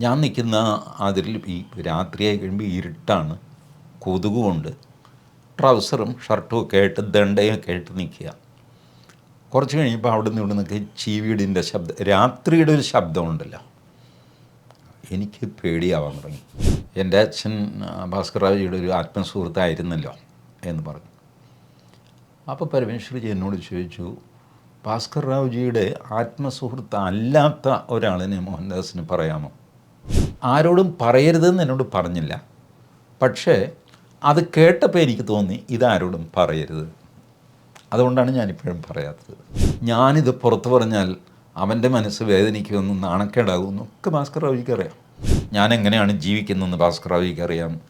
ഞാൻ നിൽക്കുന്ന അതിൽ ഈ രാത്രിയായി കഴിയുമ്പോൾ ഇരുട്ടാണ്. കൊതുകുകൊണ്ട് ട്രൗസറും ഷർട്ടും ഒക്കെ ആയിട്ട് ദണ്ടയൊക്കെ ആയിട്ട് നിൽക്കുക. കുറച്ച് കഴിഞ്ഞപ്പോൾ അവിടെ നിന്ന് ഇവിടെ നിന്നൊക്കെ ചീവീടിന്റെ ശബ്ദം രാത്രിയുടെ ഒരു ശബ്ദമുണ്ടല്ലോ എനിക്ക് പേടിയാവാൻ തുടങ്ങി. എന്റെ അച്ഛൻ ആ, ഭാസ്കർ റാവുജിയുടെ ഒരു ആത്മസുഹൃത്തായിരുന്നല്ലോ എന്ന് പറഞ്ഞു. അപ്പോൾ പരമേശ്വരജി എന്നോട് ചോദിച്ചു ഭാസ്കർ റാവുജിയുടെ ആത്മസുഹൃത്ത് അല്ലാത്ത ഒരാളിനെ മോഹൻദാസിന് പറയാമോ? ആരോടും പറയരുതെന്ന് എന്നോട് പറഞ്ഞില്ല. പക്ഷേ അത് കേട്ടപ്പോൾ എനിക്ക് തോന്നി ഇതാരോടും പറയരുത്. അതുകൊണ്ടാണ് ഞാനിപ്പോഴും പറയാത്തത്. ഞാനിത് പുറത്ത് പറഞ്ഞാൽ അവന്റെ മനസ്സ് വേദനിക്കുമെന്ന് നാണക്കേടാകുമെന്നും ഒക്കെ ഭാസ്കർ റാവുജിക്ക് അറിയാം. ഞാൻ എങ്ങനെയാണ് ജീവിക്കുന്നതെന്ന് ഭാസ്കർ റാവുജിക്ക് അറിയാം.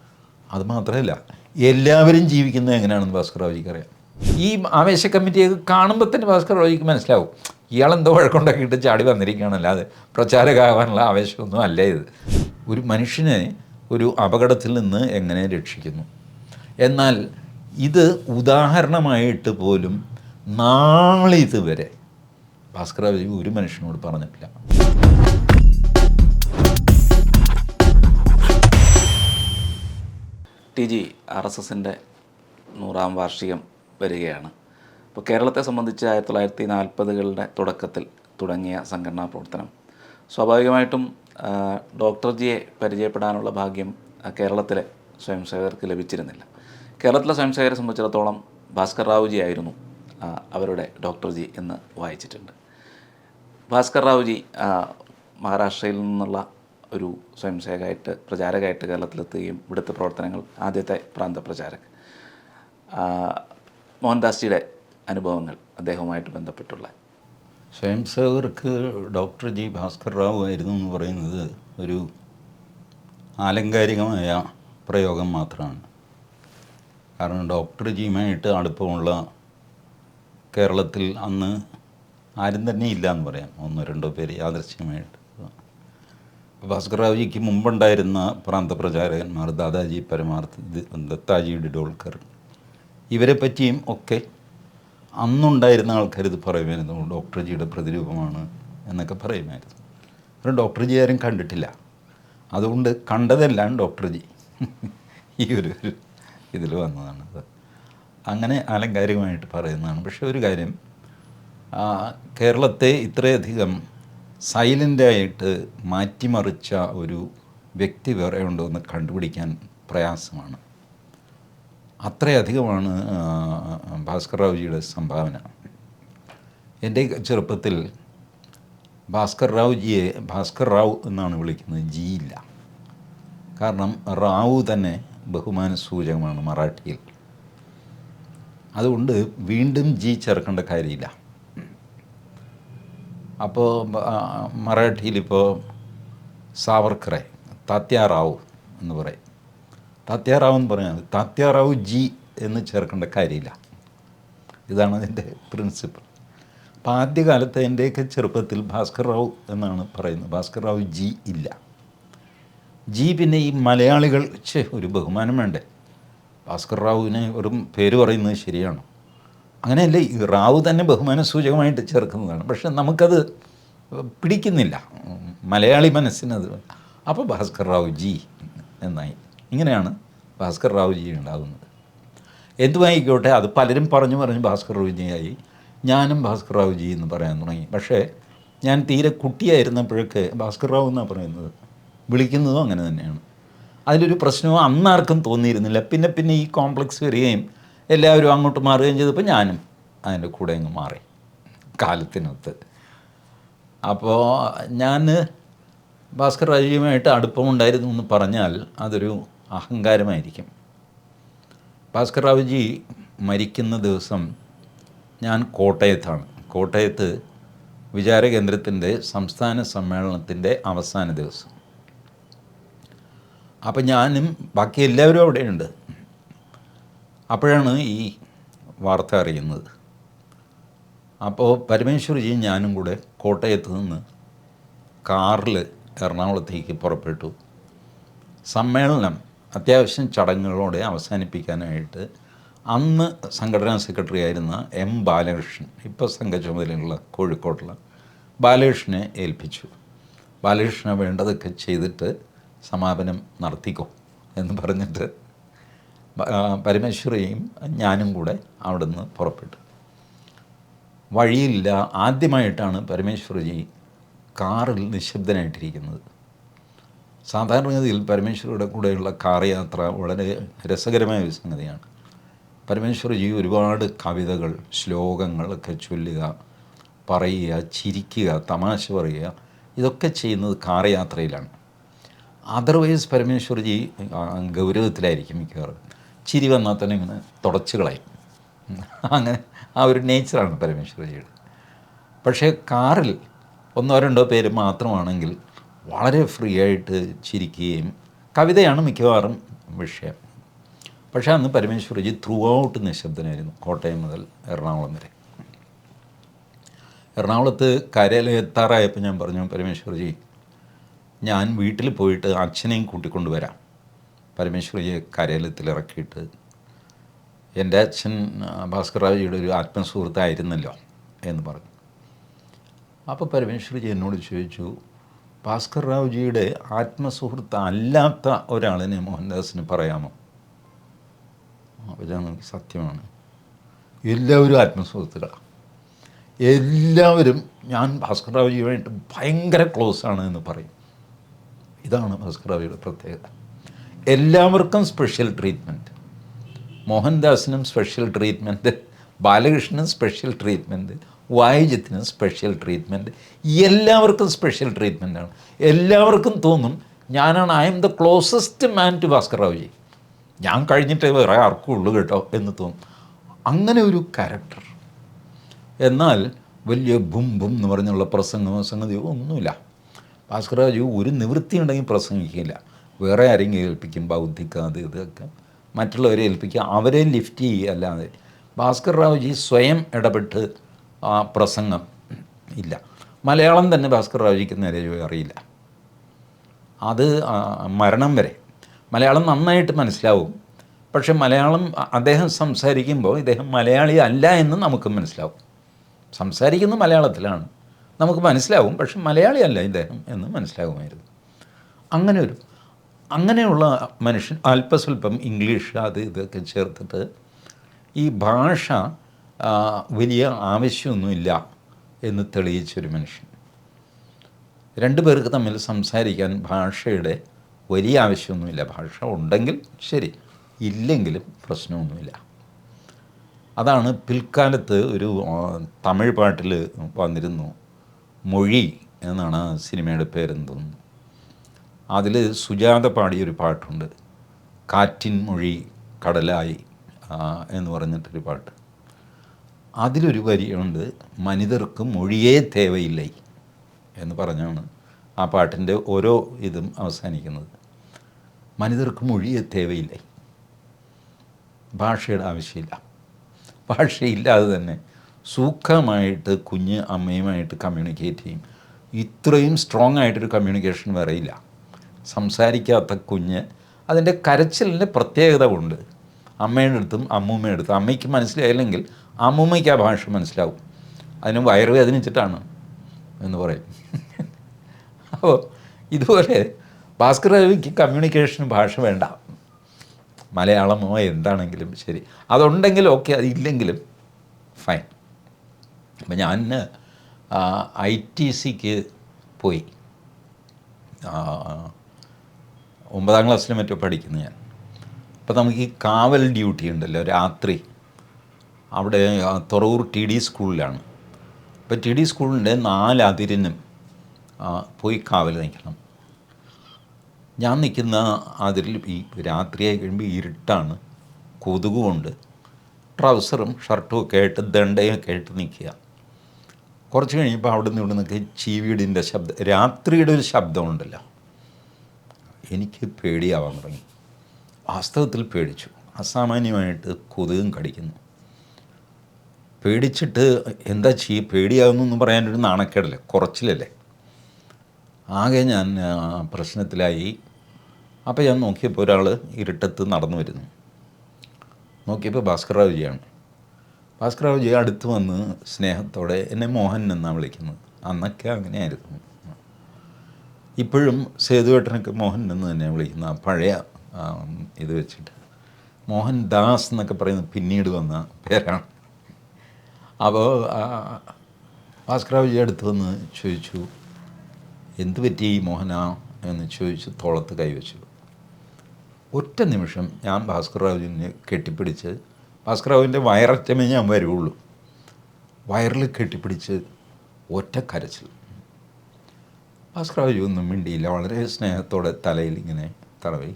അത് മാത്രമല്ല എല്ലാവരും ജീവിക്കുന്നത് എങ്ങനെയാണെന്ന് ഭാസ്കർ റാവുജിക്ക് അറിയാം. ഈ ആവേശ കമ്മിറ്റിയൊക്കെ കാണുമ്പോൾ തന്നെ ഭാസ്കർ റാവുജിക്ക് മനസ്സിലാവും ഇയാളെന്തോ വഴക്കുണ്ടാക്കിയിട്ട് ചാടി വന്നിരിക്കുകയാണ് അല്ലാതെ പ്രചാരകമാകാനുള്ള ആവേശമൊന്നും അല്ല ഇത്. ഒരു മനുഷ്യനെ ഒരു അപകടത്തിൽ നിന്ന് എങ്ങനെ രക്ഷിക്കുന്നു? എന്നാൽ ഇത് ഉദാഹരണമായിട്ട് പോലും നാളെ ഇതുവരെ ഭാസ്കർ ഒരു മനുഷ്യനോട് പറഞ്ഞിട്ടില്ല. ടി ജി ആർ എസ് എസിന്റെ നൂറാം വാർഷികം വരികയാണ്. അപ്പോൾ കേരളത്തെ സംബന്ധിച്ച് ആയിരത്തി തൊള്ളായിരത്തി നാൽപ്പതുകളുടെ തുടക്കത്തിൽ തുടങ്ങിയ സംഘടനാ പ്രവർത്തനം സ്വാഭാവികമായിട്ടും ആ, ഡോക്ടർ ജിയെ പരിചയപ്പെടാനുള്ള ഭാഗ്യം കേരളത്തിലെ സ്വയം സേവകർക്ക് ലഭിച്ചിരുന്നില്ല. കേരളത്തിലെ സ്വയം സേവകരെ സംബന്ധിച്ചിടത്തോളം ഭാസ്കർ റാവുജി ആയിരുന്നു അവരുടെ ഡോക്ടർ ജി എന്ന് വായിച്ചിട്ടുണ്ട്. ഭാസ്കർ റാവുജി മഹാരാഷ്ട്രയിൽ നിന്നുള്ള ഒരു സ്വയംസേവകമായിട്ട് പ്രചാരകമായിട്ട് കേരളത്തിലെത്തുകയും ഇവിടുത്തെ പ്രവർത്തനങ്ങൾ ആദ്യത്തെ പ്രാന്ത പ്രചാരക് ആ, മോഹൻദാസ്ജിയുടെ അനുഭവങ്ങൾ അദ്ദേഹവുമായിട്ട് ബന്ധപ്പെട്ടുള്ള സ്വയം സേവകർക്ക് ഡോക്ടർ ജി ഭാസ്കർ റാവു ആയിരുന്നു എന്ന് പറയുന്നത് ഒരു ആലങ്കാരികമായ പ്രയോഗം മാത്രമാണ്. കാരണം ഡോക്ടർ ജിയുമായിട്ട് അടുപ്പമുള്ള കേരളത്തിൽ അന്ന് ആരും തന്നെ ഇല്ല എന്ന് പറയാം. ഒന്നോ രണ്ടോ പേര് യാദൃശ്യമായിട്ട് ഭാസ്കർ റാവുജിക്ക് മുമ്പുണ്ടായിരുന്ന പ്രാന്തപ്രചാരകന്മാർ ദാദാജി പരമാർത്ഥ ദത്താജി ഡിഡോൾക്കർ ഇവരെ പറ്റിയും ഒക്കെ അന്നുണ്ടായിരുന്ന ആൾക്കാർ ഇത് പറയുമായിരുന്നു ഡോക്ടർ ജിയുടെ പ്രതിരൂപമാണ് എന്നൊക്കെ പറയുമായിരുന്നു. പക്ഷേ ഡോക്ടർ ജി ആരും കണ്ടിട്ടില്ല. അതുകൊണ്ട് കണ്ടതെല്ലാം ഡോക്ടർ ജി ഈ ഒരു ഒരു ഇതിൽ വന്നതാണ് അത്. അങ്ങനെ ആലങ്കാരികമായിട്ട് പറയുന്നതാണ്. പക്ഷേ ഒരു കാര്യം കേരളത്തെ ഇത്രയധികം സൈലന്റായിട്ട് മാറ്റിമറിച്ച ഒരു വ്യക്തി വേറെ ഉണ്ടോ എന്ന് കണ്ടുപിടിക്കാൻ പ്രയാസമാണ്. അത്രയധികമാണ് ഭാസ്കർ റാവുജിയുടെ സംഭാവന. എന്റെ ചെറുപ്പത്തിൽ ഭാസ്കർ റാവുജിയെ ഭാസ്കർ റാവു എന്നാണ് വിളിക്കുന്നത് ജി ഇല്ല കാരണം റാവു തന്നെ ബഹുമാന സൂചകമാണ് മറാഠിയിൽ. അതുകൊണ്ട് വീണ്ടും ജി ചേർക്കേണ്ട കാര്യമില്ല. അപ്പോൾ മറാഠിയിലിപ്പോൾ സാവർക്കറെ താത്യാറാവു എന്ന് പറയും. താത്യാറാവു എന്ന് പറഞ്ഞാൽ താത്യാറാവു ജി എന്ന് ചേർക്കേണ്ട കാര്യമില്ല. ഇതാണ് അതിന്റെ പ്രിൻസിപ്പിൾ അപ്പോൾ ആദ്യകാലത്ത് എന്റെയൊക്കെ ചെറുപ്പത്തിൽ ഭാസ്കർ റാവു എന്നാണ് പറയുന്നത്. ഭാസ്കർ റാവു ജി ഇല്ല. ജി പിന്നെ ഈ മലയാളികൾ ഛേ ഒരു ബഹുമാനം വേണ്ടേ? ഭാസ്കർ റാവുവിനെ വെറും പേര് പറയുന്നത് ശരിയാണ്? അങ്ങനെയല്ല ഈ റാവു തന്നെ ബഹുമാന സൂചകമായിട്ട് ചേർക്കുന്നതാണ്. പക്ഷെ നമുക്കത് പിടിക്കുന്നില്ല. മലയാളി മനസ്സിനത്. അപ്പോൾ ഭാസ്കർ റാവു ജി എന്നായി. ഇങ്ങനെയാണ് ഭാസ്കർ റാവു ജി ഉണ്ടാകുന്നത്. എന്തുമായിക്കോട്ടെ അത് പലരും പറഞ്ഞു പറഞ്ഞു ഭാസ്കർ റാവു ജിയായി ഞാനും ഭാസ്കർ റാവു ജി എന്ന് പറയാൻ തുടങ്ങി. പക്ഷേ ഞാൻ തീരെ കുട്ടിയായിരുന്നപ്പോഴൊക്കെ ഭാസ്കർ റാവു എന്നാണ് പറയുന്നത്. വിളിക്കുന്നതും അങ്ങനെ തന്നെയാണ്. അതിലൊരു പ്രശ്നവും അന്നാർക്കും തോന്നിയിരുന്നില്ല. പിന്നെ പിന്നെ ഈ കോംപ്ലക്സ് വരികയും എല്ലാവരും അങ്ങോട്ട് മാറുകയും ചെയ്തപ്പോൾ ഞാനും അതിന്റെ കൂടെ അങ്ങ് മാറി കാലത്തിനൊത്ത് അപ്പോൾ ഞാൻ ഭാസ്കർ രാജീവുമായിട്ട് അടുപ്പമുണ്ടായിരുന്നു എന്ന് പറഞ്ഞാൽ അതൊരു അഹങ്കാരമായിരിക്കും. ഭാസ്കർ റാവുജി മരിക്കുന്ന ദിവസം ഞാൻ കോട്ടയത്താണ്. കോട്ടയത്ത് വിചാരകേന്ദ്രത്തിന്റെ സംസ്ഥാന സമ്മേളനത്തിന്റെ അവസാന ദിവസം. അപ്പം ഞാനും ബാക്കി എല്ലാവരും അവിടെയുണ്ട്. അപ്പോഴാണ് ഈ വാർത്ത അറിയുന്നത്. അപ്പോൾ പരമേശ്വരജിയും ഞാനും കൂടെ കോട്ടയത്ത് നിന്ന് കാറിൽ എറണാകുളത്തേക്ക് പുറപ്പെട്ടു. സമ്മേളനം അത്യാവശ്യം ചടങ്ങുകളോടെ അവസാനിപ്പിക്കാനായിട്ട് അന്ന് സംഘടനാ സെക്രട്ടറി ആയിരുന്ന എം ബാലകൃഷ്ണൻ ഇപ്പോൾ സംഘ ചുമതലയുള്ള കോഴിക്കോട്ടുള്ള ബാലകൃഷ്ണനെ ഏൽപ്പിച്ചു. ബാലകൃഷ്ണനെ വേണ്ടതൊക്കെ ചെയ്തിട്ട് സമാപനം നടത്തിക്കോ എന്ന് പറഞ്ഞിട്ട് പരമേശ്വരയും ഞാനും കൂടെ അവിടുന്ന് പുറപ്പെട്ടു. വഴിയില്ല ആദ്യമായിട്ടാണ് പരമേശ്വരജി കാറിൽ നിശബ്ദനായിട്ടിരിക്കുന്നത്. സാധാരണഗതിയിൽ പരമേശ്വരയുടെ കൂടെയുള്ള കാർ യാത്ര വളരെ രസകരമായ ഒരു സംഗതിയാണ്. പരമേശ്വരജി ഒരുപാട് കവിതകൾ ശ്ലോകങ്ങളൊക്കെ ചൊല്ലുക പറയുക ചിരിക്കുക തമാശ പറയുക ഇതൊക്കെ ചെയ്യുന്നത് കാർ യാത്രയിലാണ് അതർവൈസ് പരമേശ്വരജി ഗൗരവത്തിലായിരിക്കും മിക്കവാറും. ചിരി വന്നാൽ തന്നെ ഇങ്ങനെ തുടച്ചു കളയും അങ്ങനെ ആ ഒരു നേച്ചറാണ് പരമേശ്വരജിയുടെ. പക്ഷേ കാറിൽ ഒന്നോ രണ്ടോ പേര് മാത്രമാണെങ്കിൽ വളരെ ഫ്രീ ആയിട്ട് ചിരിക്കുകയും കവിതയാണ് മിക്കവാറും വിഷയം. പക്ഷേ അന്ന് പരമേശ്വരജി ത്രൂ ഔട്ട് നിശബ്ദനായിരുന്നു കോട്ടയം മുതൽ എറണാകുളം വരെ. എറണാകുളത്ത് കരയിൽ എത്താറായപ്പോൾ ഞാൻ പറഞ്ഞു പരമേശ്വരജി ഞാൻ വീട്ടിൽ പോയിട്ട് അച്ഛനെയും കൂട്ടിക്കൊണ്ട് വരാം. പരമേശ്വരജിയെ കരേലത്തിൽ ഇറക്കിയിട്ട് എന്റെ അച്ഛൻ ആ, ഭാസ്കർ റാവുജിയുടെ ഒരു ആത്മസുഹൃത്തായിരുന്നല്ലോ എന്ന് പറഞ്ഞു. അപ്പോൾ പരമേശ്വരജി എന്നോട് ചോദിച്ചു ഭാസ്കർ റാവുജിയുടെ ആത്മസുഹൃത്ത് അല്ലാത്ത ഒരാളിനെ മോഹൻദാസിന് പറയാമോ? അവരാണ് സത്യമാണ്. എല്ലാവരും ആത്മസുഹൃത്തുക്കളാണ് എല്ലാവരും ഞാൻ ഭാസ്കർ റാവുജിയുമായിട്ട് ഭയങ്കര ക്ലോസ് ആണ് എന്ന് പറയും. ഇതാണ് ഭാസ്കർ റാവുജിയുടെ പ്രത്യേകത. എല്ലാവർക്കും സ്പെഷ്യൽ ട്രീറ്റ്മെന്റ് മോഹൻദാസിനും സ്പെഷ്യൽ ട്രീറ്റ്മെന്റ് ബാലകൃഷ്ണനും സ്പെഷ്യൽ ട്രീറ്റ്മെന്റ് വായിജത്തിനും സ്പെഷ്യൽ ട്രീറ്റ്മെന്റ് എല്ലാവർക്കും സ്പെഷ്യൽ ട്രീറ്റ്മെന്റാണ് എല്ലാവർക്കും തോന്നും ഞാനാണ് I'm the closest man to Bhaskar Raoji ഞാൻ കഴിഞ്ഞിട്ടേ വേറെ ആർക്കും ഉള്ളു കേട്ടോ എന്ന് തോന്നും. അങ്ങനെ ഒരു ക്യാരക്ടർ എന്നാൽ വലിയ ബും ബും എന്ന് പറഞ്ഞുള്ള പ്രസംഗമോ സംഗതിയോ ഒന്നുമില്ല. ഭാസ്കർ ഭാസ്കരാജു ഒരു നിവൃത്തി ഉണ്ടെങ്കിൽ പ്രസംഗിക്കില്ല. വേറെ ആരെങ്കിലും ഏൽപ്പിക്കും ബൗദ്ധിക അത് ഇതൊക്കെ മറ്റുള്ളവരെ ഏൽപ്പിക്കുക അവരെ ലിഫ്റ്റ് ചെയ്യുക അല്ലാതെ. ഭാസ്കർ റാവുജി സ്വയം ഇടപെട്ട് ആ പ്രസംഗം ഇല്ല. മലയാളം തന്നെ ഭാസ്കർ റാവുജിക്ക് നേരെ അറിയില്ല. അത് മരണം വരെ. മലയാളം നന്നായിട്ട് മനസ്സിലാവും. പക്ഷെ മലയാളം അദ്ദേഹം സംസാരിക്കുമ്പോൾ ഇദ്ദേഹം മലയാളി അല്ല എന്ന് നമുക്ക് മനസ്സിലാവും. സംസാരിക്കുന്ന മലയാളത്തിലാണ്. നമുക്ക് മനസ്സിലാവും പക്ഷെ മലയാളി അല്ല ഇദ്ദേഹം എന്ന് മനസ്സിലാകുമായിരുന്നു. അങ്ങനെ ഒരു അങ്ങനെയുള്ള മനുഷ്യൻ അല്പസ്വല്പം ഇംഗ്ലീഷ് അത് ഇതൊക്കെ ചേർത്തിട്ട് ഈ ഭാഷ വലിയ ആവശ്യമൊന്നുമില്ല എന്ന് തെളിയിച്ചൊരു മനുഷ്യൻ. രണ്ടു പേർക്ക് തമ്മിൽ സംസാരിക്കാൻ ഭാഷയുടെ വലിയ ആവശ്യമൊന്നുമില്ല. ഭാഷ ഉണ്ടെങ്കിൽ ശരി ഇല്ലെങ്കിലും പ്രശ്നമൊന്നുമില്ല. അതാണ് പിൽക്കാലത്ത് ഒരു തമിഴ് പാട്ടിൽ വന്നിരുന്നു മൊഴി എന്നാണ് ആ സിനിമയുടെ പേരെന്ന് തോന്നുന്നു. അതിൽ സുജാത പാടിയൊരു പാട്ടുണ്ട് കാറ്റിൻ മൊഴി കടലായി എന്ന് പറഞ്ഞിട്ടൊരു പാട്ട്. അതിലൊരു വരിയുണ്ട് മനിതർക്ക് മൊഴിയേ തേവയില്ലേ എന്ന് പറഞ്ഞാണ് ആ പാട്ടിന്റെ ഓരോ ഇതും അവസാനിക്കുന്നത്. മനിതർക്ക് മൊഴിയെ തേവയില്ലേ ഭാഷയുടെ ആവശ്യമില്ല. ഭാഷയില്ലാതെ തന്നെ സൂക്ഷമായിട്ട് കുഞ്ഞ് അമ്മയുമായിട്ട് കമ്മ്യൂണിക്കേറ്റ് ചെയ്യും. ഇത്രയും സ്ട്രോങ് ആയിട്ടൊരു കമ്മ്യൂണിക്കേഷൻ വേറെയില്ല സംസാരിക്കാത്ത കുഞ്ഞ് അതിന്റെ കരച്ചിലിന്റെ പ്രത്യേകത ഉണ്ട് അമ്മയുടെ അടുത്തും അമ്മൂമ്മയുടെ അടുത്തും അമ്മയ്ക്ക് മനസ്സിലായില്ലെങ്കിൽ അമ്മൂമ്മയ്ക്ക് ആ ഭാഷ മനസ്സിലാവും. അതിന് വയറുവേദനിച്ചിട്ടാണ് എന്ന് പറയും. അപ്പോൾ ഇതുപോലെ ഭാസ്കർ രവിക്ക് കമ്മ്യൂണിക്കേഷൻ ഭാഷ വേണ്ട. മലയാളമോ എന്താണെങ്കിലും ശരി. അതുണ്ടെങ്കിൽ ഓക്കെ അതില്ലെങ്കിലും ഫൈൻ അപ്പം ഞാൻ ഐ ടി സിക്ക് പോയി. ഒമ്പതാം ക്ലാസ്സിലും മറ്റോ പഠിക്കുന്നു ഞാൻ. അപ്പോൾ നമുക്ക് ഈ കാവൽ ഡ്യൂട്ടി ഉണ്ടല്ലോ രാത്രി. അവിടെ തുറവൂർ ടി ഡി സ്കൂളിലാണ്. അപ്പോൾ ടി ഡി സ്കൂളിന്റെ നാലതിരിനും അതിരിനും പോയി കാവൽ നിൽക്കണം. ഞാൻ നിൽക്കുന്ന അതിരിൽ ഈ രാത്രിയായി കഴിയുമ്പോൾ ഇരുട്ടാണ്. കൊതുകുകൊണ്ട് ട്രൗസറും ഷർട്ടും ഒക്കെ ആയിട്ട് ദണ്ടയൊക്കെ ആയിട്ട് നിൽക്കുക. കുറച്ച് കഴിഞ്ഞപ്പോൾ അവിടെ നിന്ന് ഇവിടെ നിന്നൊക്കെ ചീവീടിന്റെ ശബ്ദം രാത്രിയുടെ ഒരു ശബ്ദമുണ്ടല്ലോ എനിക്ക് പേടിയാവാൻ തുടങ്ങി. വാസ്തവത്തിൽ പേടിച്ചു. അസാമാന്യമായിട്ട് കൊതുകും കടിക്കുന്നു. പേടിച്ചിട്ട് എന്താ ചെയ്യ എന്ന് പറയാനൊരു നാണക്കേടല്ലേ? കുറച്ചിലല്ലേ? ആകെ ഞാൻ പ്രശ്നത്തിലായി. അപ്പോൾ ഞാൻ നോക്കിയപ്പോൾ ഒരാൾ ഇരുട്ടത്ത് നടന്നു വരുന്നു. നോക്കിയപ്പോൾ ഭാസ്കർറാവുജിയാണ് ഭാസ്കർറാവുജി അടുത്ത് വന്ന് സ്നേഹത്തോടെ എന്നെ മോഹൻ എന്നാണ് വിളിക്കുന്നത്. അന്നൊക്കെ അങ്ങനെയായിരുന്നു. ഇപ്പോഴും സേതുവേട്ടനൊക്കെ മോഹൻ എന്ന് തന്നെയാണ് വിളിക്കുന്ന പഴയ ഇത് വെച്ചിട്ട്. മോഹൻ ദാസ് എന്നൊക്കെ പറയുന്നത് പിന്നീട് വന്ന പേരാണ്. അപ്പോൾ ഭാസ്കരാവുജി അടുത്ത് വന്ന് ചോദിച്ചു എന്ത് പറ്റി മോഹന? എന്ന് ചോദിച്ച് തോളത്ത് കൈവച്ചു. ഒറ്റ നിമിഷം ഞാൻ ഭാസ്കർറാവുവിനെ കെട്ടിപ്പിടിച്ച് ഭാസ്കർറാവുവിന്റെ വയററ്റമേ ഞാൻ വരുള്ളൂ വയറിൽ കെട്ടിപ്പിടിച്ച് ഒറ്റ കരച്ചിൽ. ഭാസ്കർറാവുജി ഒന്നും മിണ്ടിയില്ല വളരെ സ്നേഹത്തോടെ തലയിൽ ഇങ്ങനെ തടവി.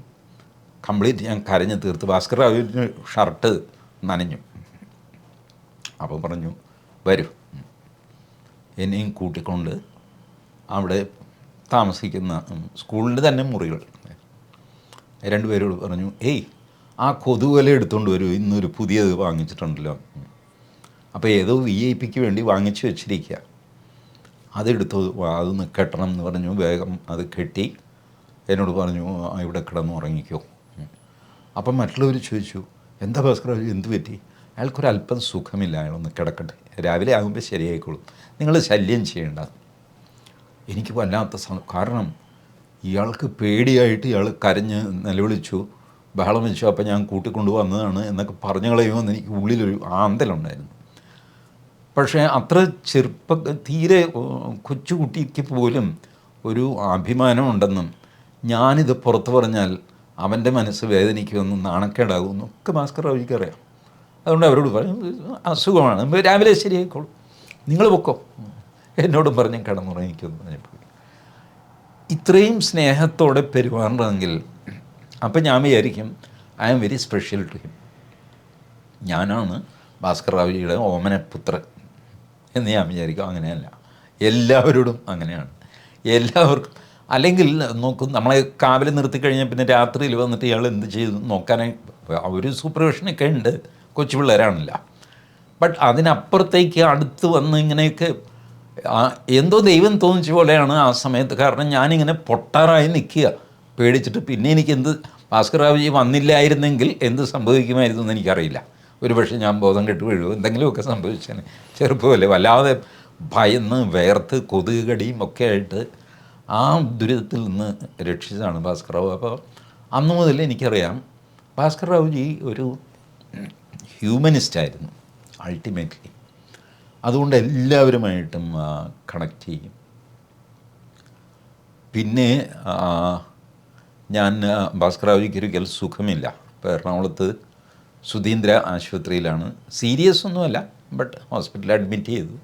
കംപ്ലീറ്റ് ഞാൻ കരഞ്ഞ് തീർത്ത് ഭാസ്കർറാവുവിന് ഷർട്ട് നനഞ്ഞു. അപ്പോൾ പറഞ്ഞു വരൂ. എന്നെയും കൂട്ടിക്കൊണ്ട് അവിടെ താമസിക്കുന്ന സ്കൂളിന്റെ തന്നെ മുറികൾ. രണ്ടുപേരോട് പറഞ്ഞു ഏയ് ആ കൊതുവല എടുത്തുകൊണ്ട് വരൂ. ഇന്നൊരു പുതിയത് വാങ്ങിച്ചിട്ടുണ്ടല്ലോ. അപ്പോൾ ഏതോ വി ഐ പിക്ക് വേണ്ടി വാങ്ങിച്ചു വെച്ചിരിക്കുക. അതെടുത്ത് അതൊന്ന് കെട്ടണം എന്ന് പറഞ്ഞു. വേഗം അത് കെട്ടി എന്നോട് പറഞ്ഞു "ആ, ഇവിടെ കിടന്ന് ഉറങ്ങിക്കോ. അപ്പം മറ്റുള്ളവർ ചോദിച്ചു എന്താ ഭാസ്കർ എന്ത് പറ്റി? അയാൾക്കൊരല്പം സുഖമില്ല അയാളൊന്ന് കിടക്കട്ടെ. രാവിലെ ആകുമ്പോൾ ശരിയായിക്കോളും. നിങ്ങൾ ശല്യം ചെയ്യേണ്ട. എനിക്ക് വല്ലാത്ത കാരണം ഇയാൾക്ക് പേടിയായിട്ട് ഇയാൾ കരഞ്ഞ് നിലവിളിച്ചു. ബഹളം വെച്ചു. അപ്പം ഞാൻ കൂട്ടിക്കൊണ്ടു വന്നതാണ് എന്നൊക്കെ പറഞ്ഞു കളയുമെന്ന് എനിക്ക് ഉള്ളിലൊരു ആന്തലുണ്ടായിരുന്നു. പക്ഷേ അത്ര ചെറുപ്പ തീരെ കൊച്ചുകുട്ടിക്ക് പോലും ഒരു അഭിമാനമുണ്ടെന്നും ഞാനിത് പുറത്തു പറഞ്ഞാൽ അവന്റെ മനസ്സ് വേദനിക്കുമെന്നും നാണക്കേടാകുമെന്നും ഒക്കെ ഭാസ്കർ റാവുജിക്ക് അതുകൊണ്ട് അവരോട് പറഞ്ഞു അസുഖമാണ് രാവിലെ ശരിയായിക്കോളും. നിങ്ങൾ പൊക്കോ. എന്നോടും പറഞ്ഞ് കടന്നുറങ്ങിക്കുന്നു പറഞ്ഞപ്പോൾ ഇത്രയും സ്നേഹത്തോടെ പെരുമാറണമെങ്കിൽ അപ്പം ഞാൻ വിചാരിക്കും I am very special to him ഞാനാണ് ഭാസ്കർ റാവുജിയുടെ ഓമനപുത്രൻ എന്ന് ഞാൻ വിചാരിക്കും അങ്ങനെയല്ല. എല്ലാവരോടും അങ്ങനെയാണ്. എല്ലാവർക്കും അല്ലെങ്കിൽ നോക്കും നമ്മളെ കാവൽ നിർത്തി കഴിഞ്ഞാൽ പിന്നെ രാത്രിയിൽ വന്നിട്ട് ഇയാൾ എന്ത് ചെയ്തു നോക്കാനായി ഒരു സൂപ്പർവിഷനൊക്കെ ഉണ്ട്. കൊച്ചു പിള്ളേരാണല്ല. ബട്ട് അതിനപ്പുറത്തേക്ക് അടുത്ത് വന്ന് ഇങ്ങനെയൊക്കെ എന്തോ ദൈവം തോന്നിച്ച പോലെയാണ് ആ സമയത്ത്. കാരണം ഞാനിങ്ങനെ പൊട്ടാറായി നിൽക്കുക. പേടിച്ചിട്ട് പിന്നെ എനിക്ക് എന്ത് ഭാസ്കറാവുജി വന്നില്ലായിരുന്നെങ്കിൽ എന്ത് സംഭവിക്കുമായിരുന്നു എന്ന് എനിക്കറിയില്ല. ഒരുപക്ഷെ ഞാൻ ബോധം കെട്ട് വീഴുമോ എന്തെങ്കിലുമൊക്കെ സംഭവിച്ചേനെ. ചെറുപ്പമല്ലേ? വല്ലാതെ ഭയന്ന് വേർത്ത് കൊതുക് കടിയും ഒക്കെ ആയിട്ട് ആ ദുരിതത്തിൽ നിന്ന് രക്ഷിച്ചതാണ് ഭാസ്കർ റാവു. അപ്പോൾ അന്ന് മുതൽ എനിക്കറിയാം ഭാസ്കർ റാവുജി ഒരു ഹ്യൂമനിസ്റ്റ് ആയിരുന്നു അൾട്ടിമേറ്റ്ലി അതുകൊണ്ട് എല്ലാവരുമായിട്ടും കണക്ട് ചെയ്യും. പിന്നെ ഞാൻ ആ, ഭാസ്കറാവുജിക്ക് ഒരിക്കൽ സുഖമില്ല. ഇപ്പോൾ എറണാകുളത്ത് സുധീന്ദ്ര ആശുപത്രിയിലാണ്. സീരിയസ് ഒന്നുമല്ല ബട്ട് ഹോസ്പിറ്റലിൽ അഡ്മിറ്റ് ചെയ്തു.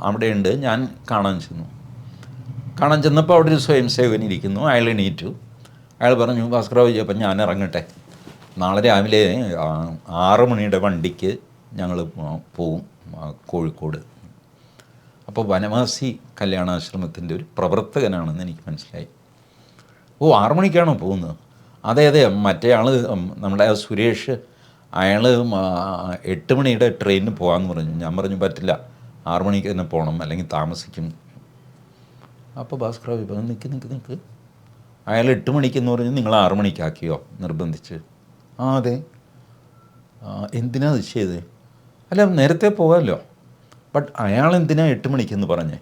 അവിടെയുണ്ട്. ഞാൻ കാണാൻ ചെന്നു. കാണാൻ ചെന്നപ്പോൾ അവിടെ ഒരു സ്വയം സേവനിരിക്കുന്നു അയാൾ എണീറ്റു. അയാൾ പറഞ്ഞു ഭാസ്കറാവുജി ചെയ്യപ്പം ഞാൻ ഇറങ്ങട്ടെ. നാളെ രാവിലെ ആറ് മണിയുടെ വണ്ടിക്ക് ഞങ്ങൾ പോവും കോഴിക്കോട്. അപ്പോൾ വനവാസി കല്യാണാശ്രമത്തിന്റെ ഒരു പ്രവർത്തകനാണെന്ന് എനിക്ക് മനസ്സിലായി. ഓ ആറു മണിക്കാണോ പോകുന്നത്? അതെ അതെ മറ്റേ ആൾ നമ്മുടെ സുരേഷ് അയാൾ എട്ട് മണിയുടെ ട്രെയിനിന് പോകാമെന്ന് പറഞ്ഞു. ഞാൻ പറഞ്ഞു പറ്റില്ല ആറു മണിക്ക് തന്നെ പോകണം അല്ലെങ്കിൽ താമസിക്കും. അപ്പോൾ ഭാസ്കർ വിഭാഗം നിൽക്ക് നിൽക്ക് നിൽക്ക് അയാൾ എട്ട് മണിക്കെന്ന് പറഞ്ഞ് നിങ്ങൾ ആറു മണിക്കാക്കിയോ? നിർബന്ധിച്ച്. ആ അതെ. എന്തിനാ അത് ചെയ്തത് അല്ല നേരത്തെ പോകാമല്ലോ. ബട്ട് അയാൾ എന്തിനാ എട്ട് മണിക്കെന്ന് പറഞ്ഞേ?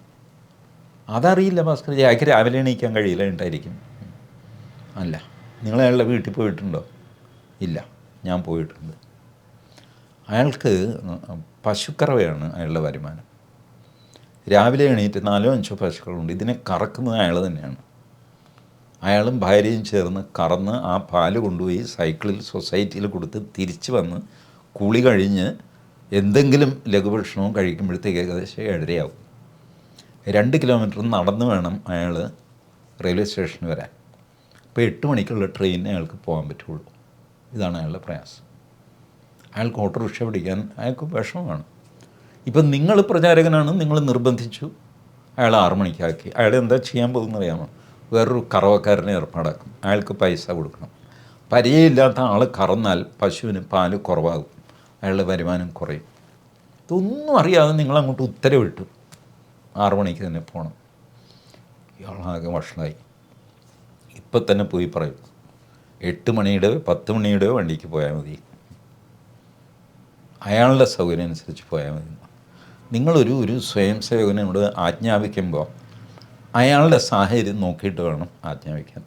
അതറിയില്ല ഭാസ്കർ അയാൾക്ക് രാവിലെ എണീക്കാൻ കഴിയില്ല ഉണ്ടായിരിക്കും. അല്ല നിങ്ങൾ അയാളുടെ വീട്ടിൽ പോയിട്ടുണ്ടോ? ഇല്ല ഞാൻ പോയിട്ടുണ്ട്. അയാൾക്ക് പശുക്കറവയാണ് അയാളുടെ വരുമാനം. രാവിലെ എണീറ്റ് നാലോ അഞ്ചോ പശുക്കളുണ്ട്. ഇതിനെ കറക്കുന്നത് അയാൾ തന്നെയാണ്. അയാളും ഭാര്യയും ചേർന്ന് കറന്ന് ആ പാൽ കൊണ്ടുപോയി സൈക്കിളിൽ സൊസൈറ്റിയിൽ കൊടുത്ത് തിരിച്ചു വന്ന് കുളി കഴിഞ്ഞ് എന്തെങ്കിലും ലഘുഭക്ഷണവും കഴിക്കുമ്പോഴത്തേക്ക് ഏകദേശം ഏഴരയാവും. രണ്ട് കിലോമീറ്റർ നടന്ന് വേണം അയാൾ റെയിൽവേ സ്റ്റേഷനിൽ വരാൻ. അപ്പോൾ എട്ട് മണിക്കുള്ള ട്രെയിനിന് അയാൾക്ക് പോകാൻ പറ്റുള്ളൂ. ഇതാണ് അയാളുടെ പ്രയാസം. അയാൾക്ക് ഓട്ടോറിക്ഷ പിടിക്കാൻ അയാൾക്ക് വിഷമമാണ്. ഇപ്പം നിങ്ങൾ പ്രചാരകനാണ് നിങ്ങൾ നിർബന്ധിച്ചു. അയാൾ ആറു മണിക്കാക്കി. അയാൾ എന്താ ചെയ്യാൻ പോകുന്നത് അറിയാമോ വേറൊരു കറവക്കാരനെ ഏർപ്പാടാക്കും. അയാൾക്ക് പൈസ കൊടുക്കണം. പരിചയമില്ലാത്ത ആൾ കറന്നാൽ പശുവിന് പാൽ കുറവാകും. അയാളുടെ വരുമാനം കുറയും. ഇതൊന്നും അറിയാതെ നിങ്ങളങ്ങോട്ട് ഉത്തരവിട്ടു. ആറു മണിക്ക് തന്നെ പോകണം ഇയാളാകെ വഷളായി. ഇപ്പം തന്നെ പോയി പറയും. എട്ട് മണിയുടെ പത്ത് മണിയുടെ വണ്ടിക്ക് പോയാൽ മതി. അയാളുടെ സൗകര്യം അനുസരിച്ച് പോയാൽ മതി. നിങ്ങളൊരു ഒരു സ്വയം സേവകനോട് ആജ്ഞാപിക്കുമ്പോൾ അയാളുടെ സാഹചര്യം നോക്കിയിട്ട് വേണം ആജ്ഞാപിക്കാൻ.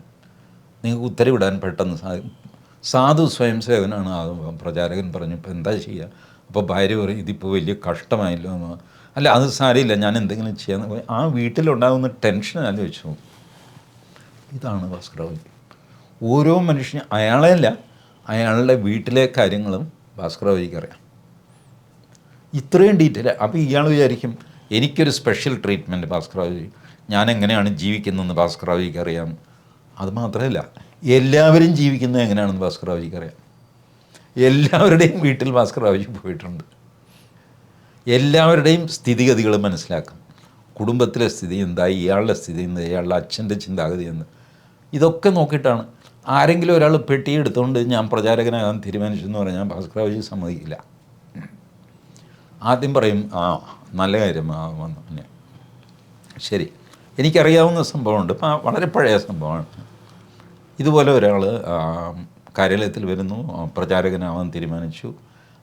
നിങ്ങൾക്ക് ഉത്തരവിടാൻ പെട്ടെന്ന് സാധിക്കും സാധു സ്വയം സേവനാണ് ആ പ്രചാരകൻ പറഞ്ഞു ഇപ്പോൾ എന്താ ചെയ്യുക അപ്പോൾ ഭാര്യ പറയും ഇതിപ്പോൾ വലിയ കഷ്ടമായില്ലോ അല്ല അത് സാരമില്ല ഞാൻ എന്തെങ്കിലും ചെയ്യാന്ന് ആ വീട്ടിലുണ്ടാകുന്ന ടെൻഷൻ ആലോചിച്ചു. ഇതാണ് ഭാസ്കരവല്ലി ഓരോ മനുഷ്യനും അയാളെയല്ല അയാളുടെ വീട്ടിലെ കാര്യങ്ങളും ഭാസ്കരവല്ലിക്ക് അറിയാം. ഇത്രയും ഡീറ്റെയിൽ അപ്പോൾ ഇയാൾ വിചാരിക്കും എനിക്കൊരു സ്പെഷ്യൽ ട്രീറ്റ്മെന്റ് ഭാസ്കരവതി ഞാൻ എങ്ങനെയാണ് ജീവിക്കുന്നതെന്ന് ഭാസ്കരവതിക്ക് അറിയാം. അത് മാത്രമല്ല എല്ലാവരും ജീവിക്കുന്നത് എങ്ങനെയാണെന്ന് ഭാസ്കരവതിക്ക് അറിയാം. എല്ലാവരുടെയും വീട്ടിൽ ഭാസ്കരവതി പോയിട്ടുണ്ട്. എല്ലാവരുടെയും സ്ഥിതിഗതികൾ മനസ്സിലാക്കും. കുടുംബത്തിലെ സ്ഥിതി എന്താ ഇയാളുടെ സ്ഥിതി എന്താ ഇയാളുടെ അച്ഛന്റെ ചിന്താഗതി എന്ന് ഇതൊക്കെ നോക്കിയിട്ടാണ്. ആരെങ്കിലും ഒരാൾ പെട്ടി എടുത്തുകൊണ്ട് ഞാൻ പ്രചാരകനാകാൻ തീരുമാനിച്ചു എന്ന് പറഞ്ഞാൽ ഭാസ്കരവതി സമ്മതിക്കില്ല. ആദ്യം പറയും ആ നല്ല കാര്യം വന്നു ശരി. എനിക്കറിയാവുന്ന സംഭവമുണ്ട്. ഇപ്പം വളരെ പഴയ സംഭവമാണ്. ഇതുപോലെ ഒരാൾ കാര്യാലയത്തിൽ വരുന്നു. പ്രചാരകനാവാൻ തീരുമാനിച്ചു.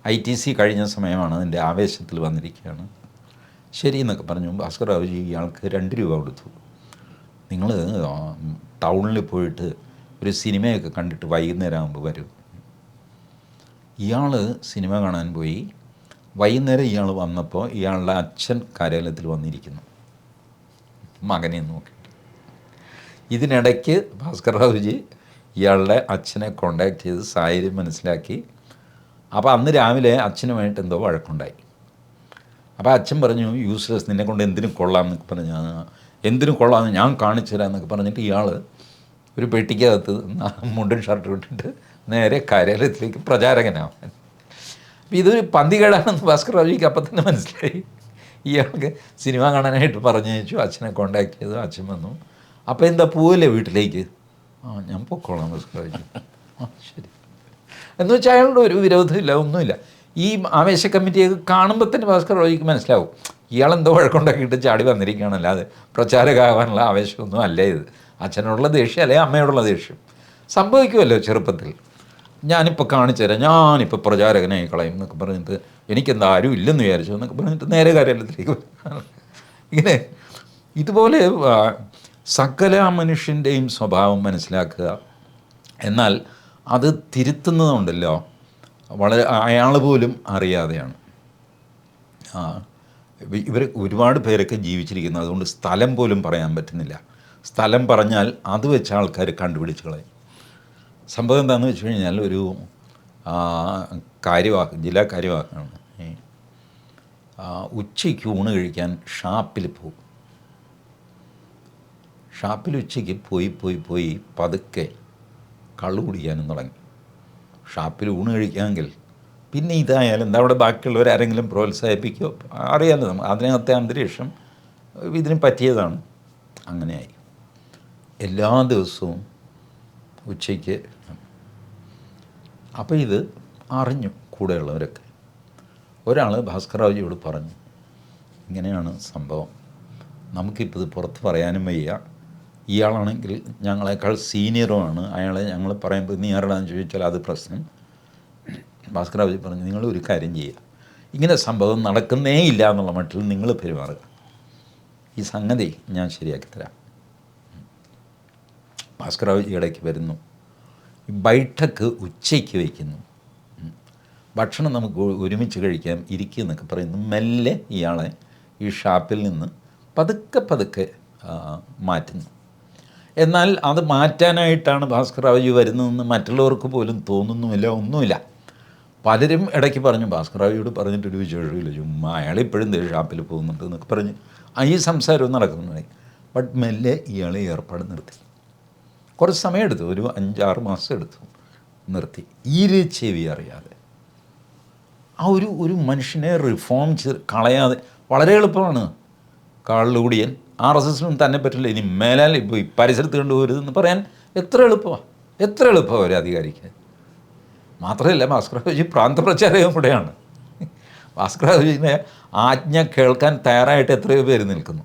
ഐ ടി സി കഴിഞ്ഞ സമയമാണ് അതിന്റെ ആവേശത്തിൽ വന്നിരിക്കുകയാണ്. ശരി എന്നൊക്കെ പറഞ്ഞു. ഭാസ്കർ റാവുജി ഇയാൾക്ക് രണ്ട് രൂപ കൊടുത്തു. നിങ്ങൾ ടൗണിൽ പോയിട്ട് ഒരു സിനിമയൊക്കെ കണ്ടിട്ട് വൈകുന്നേരം ആകുമ്പോൾ വരും. ഇയാൾ സിനിമ കാണാൻ പോയി. വൈകുന്നേരം ഇയാൾ വന്നപ്പോൾ ഇയാളുടെ അച്ഛൻ കാര്യാലയത്തിൽ വന്നിരിക്കുന്നു. മകനെ നോക്കി. ഇതിനിടയ്ക്ക് ഭാസ്കർ റാവുജി ഇയാളുടെ അച്ഛനെ കോണ്ടാക്ട് ചെയ്ത് സാഹചര്യം മനസ്സിലാക്കി. അപ്പോൾ അന്ന് രാവിലെ അച്ഛനുമായിട്ട് എന്തോ വഴക്കുണ്ടായി. അപ്പോൾ അച്ഛൻ പറഞ്ഞു യൂസ്ലെസ് നിന്നെ കൊണ്ട് എന്തിനും കൊള്ളാം എന്നൊക്കെ പറഞ്ഞു "ആ, എന്തിനും കൊള്ളാമെന്ന് ഞാൻ കാണിച്ചു തരാം എന്നൊക്കെ പറഞ്ഞിട്ട് ഇയാൾ ഒരു പെട്ടിക്കകത്ത് മുണ്ടും ഷർട്ടും ഇട്ടിട്ട് നേരെ കാര്യാലയത്തിലേക്ക് പ്രചാരകനാവാൻ. അപ്പോൾ ഇതൊരു പന്തികേടാണെന്ന് ഭാസ്കർ റാവുജിക്ക് അപ്പം തന്നെ മനസ്സിലായി. ഇയാൾക്ക് സിനിമ കാണാനായിട്ട് പറഞ്ഞു അച്ഛനെ കോണ്ടാക്ട് ചെയ്തു. അച്ഛൻ വന്നു. അപ്പോൾ എന്താ പോവില്ലേ വീട്ടിലേക്ക്? ആ ഞാൻ പൊക്കോളാം റാവുജി ആ ശരി. എന്ന് വെച്ചാൽ അയാളുടെ ഒരു വിരോധമില്ല ഒന്നുമില്ല. ഈ ആവേശ കമ്മിറ്റിയൊക്കെ കാണുമ്പോൾ തന്നെ ഭാസ്കർ റോജിക്ക് മനസ്സിലാവും. ഇയാളെന്തോ വഴക്കുണ്ടാക്കിയിട്ട് ചാടി വന്നിരിക്കുകയാണ്. അല്ലാതെ പ്രചാരകമാകാനുള്ള ആവേശമൊന്നും അല്ല ഇത്. അച്ഛനോടുള്ള ദേഷ്യം അല്ലെങ്കിൽ അമ്മയോടുള്ള ദേഷ്യം? സംഭവിക്കുമല്ലോ ചെറുപ്പത്തിൽ. ഞാനിപ്പോൾ കാണിച്ചു തരാം ഞാനിപ്പോൾ പ്രചാരകനായി കളയും എന്നൊക്കെ പറഞ്ഞിട്ട് എനിക്കെന്താ ആരും ഇല്ലെന്ന് വിചാരിച്ചു എന്നൊക്കെ പറഞ്ഞിട്ട് നേരെ കാര്യത്തിലേക്ക് ഇങ്ങനെ ഇതുപോലെ സകല മനുഷ്യന്റെയും സ്വഭാവം മനസ്സിലാക്കുക. എന്നാൽ അത് തിരുത്തുന്നതുണ്ടല്ലോ. വളരെ അയാൾ പോലും അറിയാതെയാണ്. ഇവർ ഒരുപാട് പേരൊക്കെ ജീവിച്ചിരിക്കുന്നത് അതുകൊണ്ട് സ്ഥലം പോലും പറയാൻ പറ്റുന്നില്ല. സ്ഥലം പറഞ്ഞാൽ അത് വെച്ച് ആൾക്കാർ കണ്ടുപിടിച്ച് കളയും. സംഭവം എന്താണെന്ന് വെച്ച് കഴിഞ്ഞാൽ ഒരു കാര്യവാഹ് ജില്ലാ. ആ, ഉച്ചയ്ക്ക് ഊണ് കഴിക്കാൻ ഷാപ്പിൽ പോകും. ഷാപ്പിൽ ഉച്ചയ്ക്ക് പോയി പോയി പോയി പതുക്കെ കള്ളു കുടിക്കാനും തുടങ്ങി. ഷാപ്പിൽ ഊണ് കഴിക്കാമെങ്കിൽ പിന്നെ ഇതായാലും എന്താ അവിടെ ബാക്കിയുള്ളവർ ആരെങ്കിലും പ്രോത്സാഹിപ്പിക്കോ? അറിയാലോ നമുക്ക്. അതിനകത്തെ അന്തരീക്ഷം ഇതിന് പറ്റിയതാണ്. അങ്ങനെയായി എല്ലാ ദിവസവും ഉച്ചയ്ക്ക് അപ്പോൾ ഇത് അറിഞ്ഞു കൂടെയുള്ളവരൊക്കെ. ഒരാൾ ഭാസ്കറാവുജിയോട് പറഞ്ഞു ഇങ്ങനെയാണ് സംഭവം. നമുക്കിപ്പോൾ ഇത് പുറത്ത് പറയാനും വയ്യ. ഇയാളാണെങ്കിൽ ഞങ്ങളെക്കാൾ സീനിയറുമാണ്. അയാളെ ഞങ്ങൾ പറയുമ്പോൾ നീ ആരടാന്ന് ചോദിച്ചാൽ അത് പ്രശ്നം. ഭാസ്കറാവുജി പറഞ്ഞു നിങ്ങൾ ഒരു കാര്യം ചെയ്യുക ഇങ്ങനെ സംഭവം നടക്കുന്നേ ഇല്ല എന്നുള്ള മട്ടിൽ നിങ്ങൾ പെരുമാറുക. ഈ സംഗതി ഞാൻ ശരിയാക്കി തരാം. ഭാസ്കറാവുജി ഇടയ്ക്ക് വരുന്നു. ബൈഠക്ക് ഉച്ചയ്ക്ക് വയ്ക്കുന്നു. ഭക്ഷണം നമുക്ക് ഒരുമിച്ച് കഴിക്കാം ഇരിക്കുക എന്നൊക്കെ പറയുന്നു. മെല്ലെ ഇയാളെ ഈ ഷാപ്പിൽ നിന്ന് പതുക്കെ പതുക്കെ മാറ്റുന്നു. എന്നാൽ അത് മാറ്റാനായിട്ടാണ് ഭാസ്കർ ഭാസ്കറാവുജി വരുന്നതെന്ന് മറ്റുള്ളവർക്ക് പോലും തോന്നുന്നുമില്ല ഒന്നുമില്ല. പലരും ഇടയ്ക്ക് പറഞ്ഞു ഭാസ്കർ ഭാസ്കറാവിയോട് പറഞ്ഞിട്ടൊരു വിശേഷമില്ല ചുമ്മാ അയാൾ ഇപ്പോഴും ഷാപ്പിൽ പോകുന്നുണ്ട് എന്നൊക്കെ പറഞ്ഞ് ഈ സംസാരവും നടക്കുന്നുണ്ടായി. ബട്ട് മെല്ലെ ഇയാളെ ഏർപ്പാട് നിർത്തി. കുറച്ച് സമയമെടുത്തു ഒരു അഞ്ചാറ് മാസം എടുത്തു. നിർത്തി. ഈര് ചെവി അറിയാതെ. ആ ഒരു ഒരു മനുഷ്യനെ റിഫോം ചെയ്ത് കളയാതെ വളരെ എളുപ്പമാണ്. കാളിലൂടിയൻ ആർ എസ് എസിനും തന്നെ പറ്റില്ല. ഇനി മേലാൽ ഇപ്പോൾ ഈ പരിസരത്ത് കണ്ടുപോരുതെന്ന് പറയാൻ എത്ര എളുപ്പമാണ് എത്ര എളുപ്പമാണ് ഒരു അധികാരിക്ക് മാത്രമല്ല ഭാസ്കരജി പ്രാന്തപ്രചാരകം കൂടെയാണ് ഭാസ്കരജിനെ ആജ്ഞ കേൾക്കാൻ തയ്യാറായിട്ട് എത്രയോ പേര് നിൽക്കുന്നു.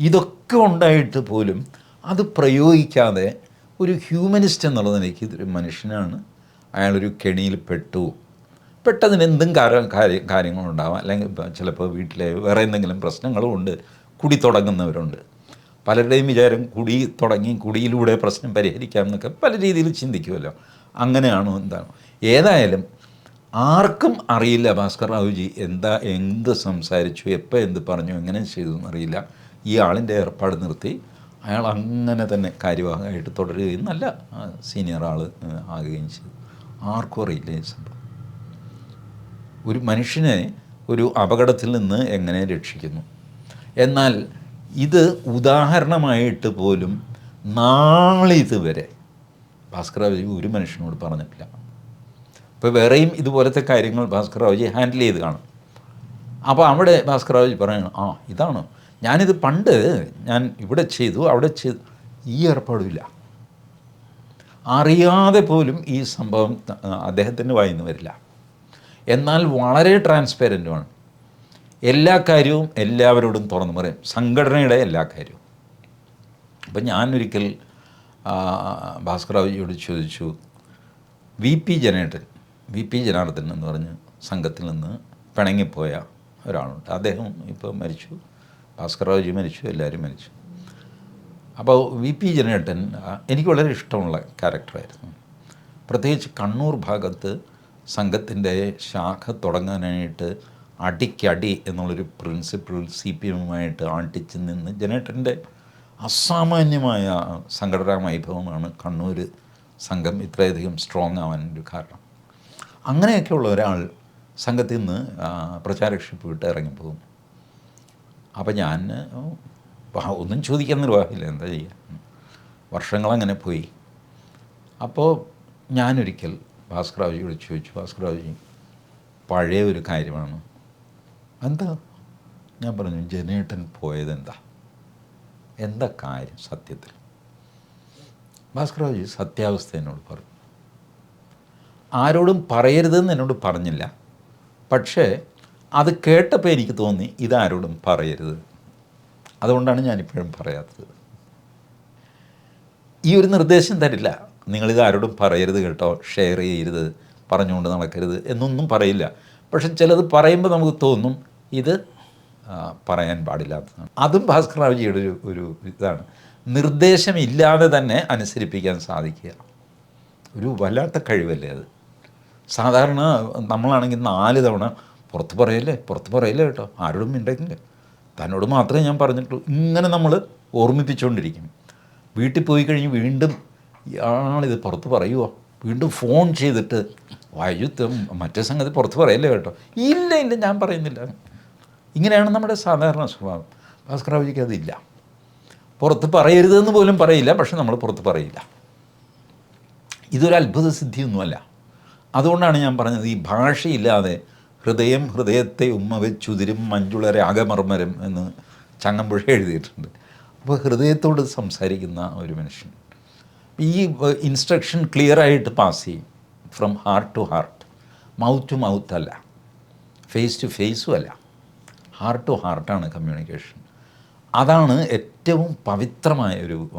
ഇതൊക്കെ ഉണ്ടായിട്ട് പോലും അത് പ്രയോഗിക്കാതെ ഒരു ഹ്യൂമനിസ്റ്റ് എന്നുള്ള നിലയ്ക്ക് ഇതൊരു മനുഷ്യനാണ്. അയാളൊരു കെണിയിൽ പെട്ടു. പെട്ടതിന് എന്തും കാര്യം കാര്യം കാര്യങ്ങളുണ്ടാവാം. അല്ലെങ്കിൽ ചിലപ്പോൾ വീട്ടിലെ വേറെ എന്തെങ്കിലും പ്രശ്നങ്ങളും ഉണ്ട്. കുടി തുടങ്ങുന്നവരുണ്ട്. പലരുടെയും വിചാരം കുടി തുടങ്ങി കുടിയിലൂടെ പ്രശ്നം പരിഹരിക്കാം എന്നൊക്കെ പല രീതിയിൽ ചിന്തിക്കുമല്ലോ. അങ്ങനെയാണോ എന്താണ്? ഏതായാലും ആർക്കും അറിയില്ല. ഭാസ്കർ റാവുജി എന്താ എന്ത് സംസാരിച്ചു എപ്പോൾ എന്ത് പറഞ്ഞു എങ്ങനെ ചെയ്തു എന്നറിയില്ല. ഈ ആളിന്റെ ഏർപ്പാട് നിർത്തി. അയാൾ അങ്ങനെ തന്നെ കാര്യവാഹമായിട്ട് തുടരുകയും നല്ല സീനിയർ ആൾ ആകുകയും ചെയ്തു. ആർക്കും അറിയില്ല സംഭവം. ഒരു മനുഷ്യനെ ഒരു അപകടത്തിൽ നിന്ന് എങ്ങനെ രക്ഷിക്കുന്നു? എന്നാൽ ഇത് ഉദാഹരണമായിട്ട് പോലും നാളിതുവരെ ഭാസ്കറാവജി ഒരു മനുഷ്യനോട് പറഞ്ഞിട്ടില്ല. അപ്പോൾ വേറെയും ഇതുപോലത്തെ കാര്യങ്ങൾ ഭാസ്കറാവജി ഹാൻഡിൽ ചെയ്ത് കാണും. അപ്പോൾ അവിടെ ഭാസ്കറാവജി പറയണം ആ ഇതാണ് ഞാനിത് പണ്ട് ഞാൻ ഇവിടെ ചെയ്തു അവിടെ ചെയ്തു. ഈ ഏർപ്പാടുമില്ല. അറിയാതെ പോലും ഈ സംഭവം അദ്ദേഹത്തിന് വായിന്ന് വരില്ല. എന്നാൽ വളരെ ട്രാൻസ്പെറന്റുമാണ് എല്ലാ കാര്യവും എല്ലാവരോടും തുറന്നു പറയും. സംഘടനയുടെ എല്ലാ കാര്യവും. അപ്പം ഞാനൊരിക്കൽ ഭാസ്കർജിയോട് ചോദിച്ചു വി പി ജനേട്ടൻ വി പി ജനാർദ്ദൻ എന്ന് പറഞ്ഞ് സംഘത്തിൽ നിന്ന് പിണങ്ങിപ്പോയ ഒരാളുണ്ട്. അദ്ദേഹം ഇപ്പോൾ മരിച്ചു. ഭാസ്കറാവുജി മരിച്ചു എല്ലാവരും മരിച്ചു. അപ്പോൾ വി പി ജനേട്ടൻ എനിക്ക് വളരെ ഇഷ്ടമുള്ള ക്യാരക്ടറായിരുന്നു. പ്രത്യേകിച്ച് കണ്ണൂർ ഭാഗത്ത് സംഘത്തിന്റെ ശാഖ തുടങ്ങാനായിട്ട് അടിക്കടി എന്നുള്ളൊരു പ്രിൻസിപ്പിൾ സി പി എമ്മുമായിട്ട് ആട്ടിച്ച് നിന്ന് ജനേട്ടന്റെ അസാമാന്യമായ സംഘടനാ വൈഭവമാണ് കണ്ണൂർ സംഘം ഇത്രയധികം സ്ട്രോങ് ആവാനൊരു കാരണം. അങ്ങനെയൊക്കെയുള്ള ഒരാൾ സംഘത്തിൽ നിന്ന് പ്രചാരക്ഷേപ്പ് വിട്ട് ഇറങ്ങിപ്പോകും അപ്പം ഞാൻ ഒന്നും ചോദിക്കാൻ നിർവാഹമില്ല. എന്താ ചെയ്യുക വർഷങ്ങളങ്ങനെ പോയി. അപ്പോൾ ഞാനൊരിക്കൽ വിളിച്ചു ചോദിച്ചു ഭാസ്കർജി പഴയ ഒരു കാര്യമാണ്. എന്താ? ഞാൻ പറഞ്ഞു ജനേട്ടൻ പോയതെന്താ? എന്താ കാര്യം സത്യത്തിൽ? ഭാസ്കർജി സത്യാവസ്ഥ എന്നോട് പറഞ്ഞു. ആരോടും പറയരുതെന്ന് എന്നോട് പറഞ്ഞില്ല. പക്ഷേ അത് കേട്ടപ്പോൾ എനിക്ക് തോന്നി ഇതാരോടും പറയരുത്. അതുകൊണ്ടാണ് ഞാനിപ്പോഴും പറയാത്തത്. ഈ ഒരു നിർദ്ദേശം തരില്ല. നിങ്ങളിത് ആരോടും പറയരുത് കേട്ടോ ഷെയർ ചെയ്യരുത് പറഞ്ഞുകൊണ്ട് നടക്കരുത് എന്നൊന്നും പറയില്ല. പക്ഷെ ചിലത് പറയുമ്പോൾ നമുക്ക് തോന്നും ഇത് പറയാൻ പാടില്ലാത്തതാണ്. അതും ഭാസ്കർ റാവുജിയുടെ ഒരു ഒരു ഇതാണ്. നിർദ്ദേശമില്ലാതെ തന്നെ അനുസരിപ്പിക്കാൻ സാധിക്കുക. ഒരു വല്ലാത്ത കഴിവല്ലേ അത്? സാധാരണ നമ്മളാണെങ്കിൽ നാല് തവണ പുറത്ത് പറയല്ലേ പുറത്ത് പറയല്ലേ കേട്ടോ. ആരോടും മിണ്ടെങ്കില്ല തന്നോട് മാത്രമേ ഞാൻ പറഞ്ഞിട്ടുള്ളൂ. ഇങ്ങനെ നമ്മൾ ഓർമ്മിപ്പിച്ചുകൊണ്ടിരിക്കും വീട്ടിൽ പോയി കഴിഞ്ഞ് വീണ്ടും ഇയാളിത് പുറത്ത് പറയുമോ വീണ്ടും ഫോൺ ചെയ്തിട്ട് വൈദ്യുത്ത് മറ്റേ സംഗതി പുറത്ത് പറയല്ലേ കേട്ടോ. ഇല്ല ഇല്ല ഞാൻ പറയുന്നില്ല. ഇങ്ങനെയാണ് നമ്മുടെ സാധാരണ സ്വഭാവം. ഭാസ്കറാവുജിക്ക് അതില്ല. പുറത്ത് പറയരുതെന്ന് പോലും പറയില്ല പക്ഷെ നമ്മൾ പുറത്ത് പറയില്ല. ഇതൊരു അത്ഭുത സിദ്ധിയൊന്നുമല്ല. അതുകൊണ്ടാണ് ഞാൻ പറഞ്ഞത് ഈ ഭാഷയില്ലാതെ ഹൃദയം ഹൃദയത്തെ ഉമ്മ വെച്ചുതിരും മഞ്ജുള രാഗമർമ്മരം എന്ന് ചങ്ങമ്പുഴ എഴുതിയിട്ടുണ്ട്. അപ്പോൾ ഹൃദയത്തോട് സംസാരിക്കുന്ന ഒരു മനുഷ്യൻ. ഈ ഇൻസ്ട്രക്ഷൻ ക്ലിയർ ആയിട്ട് പാസ് ചെയ്യും. From heart to heart mouth to mouth അല്ല. ഫേസ് ടു ഫേസും അല്ല. ഹാർട്ട് ടു ഹാർട്ടാണ് കമ്മ്യൂണിക്കേഷൻ അതാണ് ഏറ്റവും പവിത്രമായ ഒരു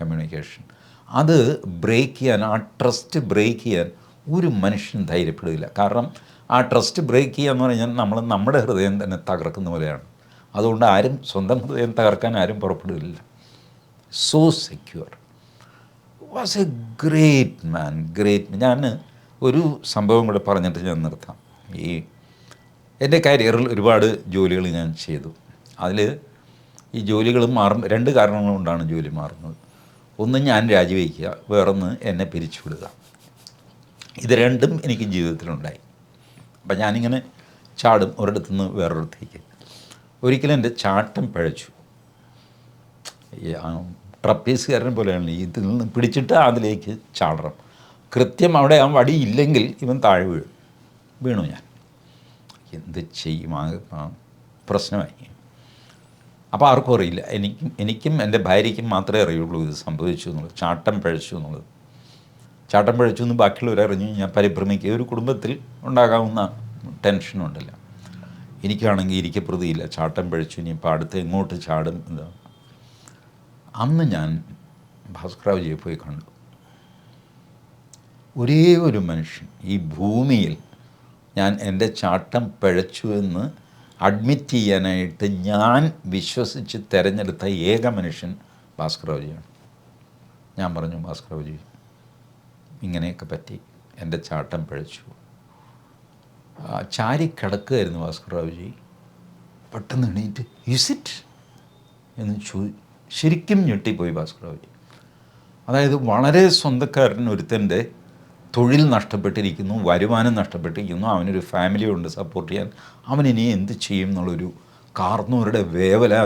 കമ്മ്യൂണിക്കേഷൻ അത് ബ്രേക്ക് ചെയ്യാൻ ആ ട്രസ്റ്റ് ബ്രേക്ക് ചെയ്യാൻ ഒരു മനുഷ്യൻ ധൈര്യപ്പെടില്ല. കാരണം ആ ട്രസ്റ്റ് ബ്രേക്ക് ചെയ്യുക എന്ന് പറഞ്ഞാൽ നമ്മൾ നമ്മുടെ ഹൃദയം തന്നെ തകർക്കുന്ന പോലെയാണ്. അതുകൊണ്ട് ആരും സ്വന്തം ഹൃദയം തകർക്കാൻ ആരും പുറപ്പെടില്ല. So secure was a great man great ഞാൻ ഒരു സംഭവം കൂടെ പറഞ്ഞിട്ട് ഞാൻ നിർത്താം. ഈ എന്റെ കരിയറിൽ ഒരുപാട് ജോലികൾ ഞാൻ ചെയ്തു. അതിൽ ഈ ജോലികൾ മാറും. രണ്ട് കാരണങ്ങൾ കൊണ്ടാണ് ജോലി മാറുന്നത്. ഒന്ന് ഞാൻ രാജിവെക്കുക വേറൊന്ന് എന്നെ പിരിച്ചുവിടുക. ഇത് രണ്ടും എനിക്ക് ജീവിതത്തിലുണ്ടായി. അപ്പം ഞാനിങ്ങനെ ചാടും ഒരിടത്തു നിന്ന് വേറൊരിടത്തേക്ക്. ഒരിക്കലും എന്റെ ചാട്ടം പഴച്ചു. ട്രപ്പീസുകാരൻ പോലെയാണ് ഇതിൽ നിന്ന് പിടിച്ചിട്ട് അതിലേക്ക് ചാടണം. കൃത്യം അവിടെ ആ വടി ഇല്ലെങ്കിൽ ഇവൻ താഴെ വീഴും. വീണു ഞാൻ. എന്ത് ചെയ്യും? പ്രശ്നമായി. അപ്പോൾ ആർക്കും അറിയില്ല. എനിക്കും എനിക്കും എന്റെ ഭാര്യയ്ക്കും മാത്രമേ അറിയുള്ളൂ ഇത് സംഭവിച്ചു എന്നുള്ളത്. ചാട്ടം പഴച്ചു എന്നുള്ളത്. ചാട്ടം പിഴച്ചു എന്ന് ബാക്കിയുള്ളവർ അറിഞ്ഞു ഞാൻ പരിഭ്രമിക്കുക. ഒരു കുടുംബത്തിൽ ഉണ്ടാകാവുന്ന ടെൻഷനുണ്ടല്ല എനിക്കാണെങ്കിൽ ഇരിക്കപ്രതിയില്ല. ചാട്ടം ഇനി ഇനിയിപ്പോൾ അടുത്ത് എങ്ങോട്ട് ചാടും? എന്താ? അന്ന് ഞാൻ ഭാസ്കറാവുജിയെ പോയി കണ്ടു. ഒരേ ഒരു മനുഷ്യൻ ഈ ഭൂമിയിൽ ഞാൻ എന്റെ ചാട്ടം പിഴച്ചു എന്ന് അഡ്മിറ്റ് ചെയ്യാനായിട്ട് ഞാൻ വിശ്വസിച്ച് തിരഞ്ഞെടുത്ത ഏക മനുഷ്യൻ ഭാസ്കരവജിയാണ് ഞാൻ പറഞ്ഞു ഭാസ്കരവജി ഇങ്ങനെയൊക്കെ പറ്റി. എന്റെ ചാട്ടം പഴച്ചു. ചാരി കിടക്കുകയായിരുന്നു ഭാസ്കർറാവുജി പെട്ടെന്ന് എണീറ്റ് ഇസ് ഇറ്റ് എന്ന് ചോ ശരിക്കും ഞെട്ടിപ്പോയി ഭാസ്കർറാവുജി അതായത് വളരെ സ്വന്തക്കാരൻ ഒരുത്തന്റെ തൊഴിൽ നഷ്ടപ്പെട്ടിരിക്കുന്നു വരുമാനം നഷ്ടപ്പെട്ടിരിക്കുന്നു അവനൊരു ഫാമിലി ഉണ്ട് സപ്പോർട്ട് ചെയ്യാൻ. അവൻ ഇനി എന്ത് ചെയ്യും എന്നുള്ളൊരു കാർന്നവരുടെ വേവല ആ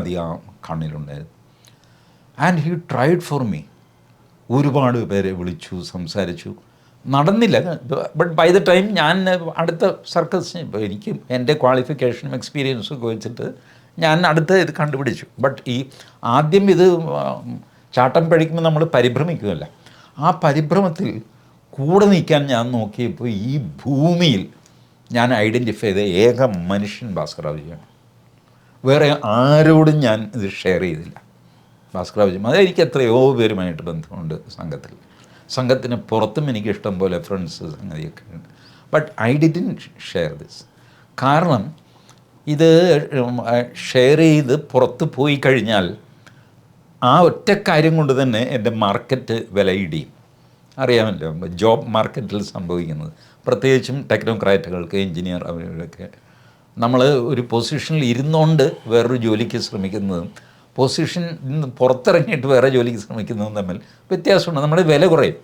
കണ്ണിലുണ്ടായിരുന്നു. And he tried for me ഒരുപാട് പേരെ വിളിച്ചു സംസാരിച്ചു. നടന്നില്ല. ബട്ട് ബൈ ദ ടൈം ഞാൻ അടുത്ത സർക്കസ് എനിക്ക് എന്റെ ക്വാളിഫിക്കേഷനും എക്സ്പീരിയൻസും ഒക്കെ വെച്ചിട്ട് ഞാൻ അടുത്ത ഇത് കണ്ടുപിടിച്ചു. ബട്ട് ഈ ആദ്യം ഇത് ചാട്ടം പഴിക്കുമ്പോൾ നമ്മൾ പരിഭ്രമിക്കുകയല്ല. ആ പരിഭ്രമത്തിൽ കൂടെ നിൽക്കാൻ ഞാൻ നോക്കിയപ്പോൾ ഈ ഭൂമിയിൽ ഞാൻ ഐഡന്റിഫൈ ചെയ്ത ഏക മനുഷ്യൻ ഭാസ്കറാവുജിയാണ് വേറെ ആരോടും ഞാൻ ഇത് ഷെയർ ചെയ്തില്ല. ഭാസ്കരാജും അത് എനിക്ക് എത്രയോ പേരുമായിട്ട് ബന്ധമുണ്ട് സംഘത്തിൽ. സംഘത്തിന് പുറത്തും എനിക്ക് ഇഷ്ടം പോലെ ഫ്രണ്ട്സ് സംഗതിയൊക്കെ ഉണ്ട്. But I didn't share this കാരണം ഇത് ഷെയർ ചെയ്ത് പുറത്ത് പോയി കഴിഞ്ഞാൽ ആ ഒറ്റ കാര്യം കൊണ്ട് തന്നെ എന്റെ മാർക്കറ്റ് വില ഇടിയും. അറിയാമല്ലോ ജോബ് മാർക്കറ്റിൽ സംഭവിക്കുന്നത്. പ്രത്യേകിച്ചും ടെക്നോക്രാറ്റുകൾക്ക് എഞ്ചിനീയർ അവരൊക്കെ. നമ്മൾ ഒരു പൊസിഷനിൽ ഇരുന്നുകൊണ്ട് വേറൊരു ജോലിക്ക് ശ്രമിക്കുന്നതും പൊസിഷൻ നിന്ന് പുറത്തിറങ്ങിയിട്ട് വേറെ ജോലിക്ക് ശ്രമിക്കുന്നതും തമ്മിൽ വ്യത്യാസമുണ്ട്. നമ്മുടെ വില കുറയും.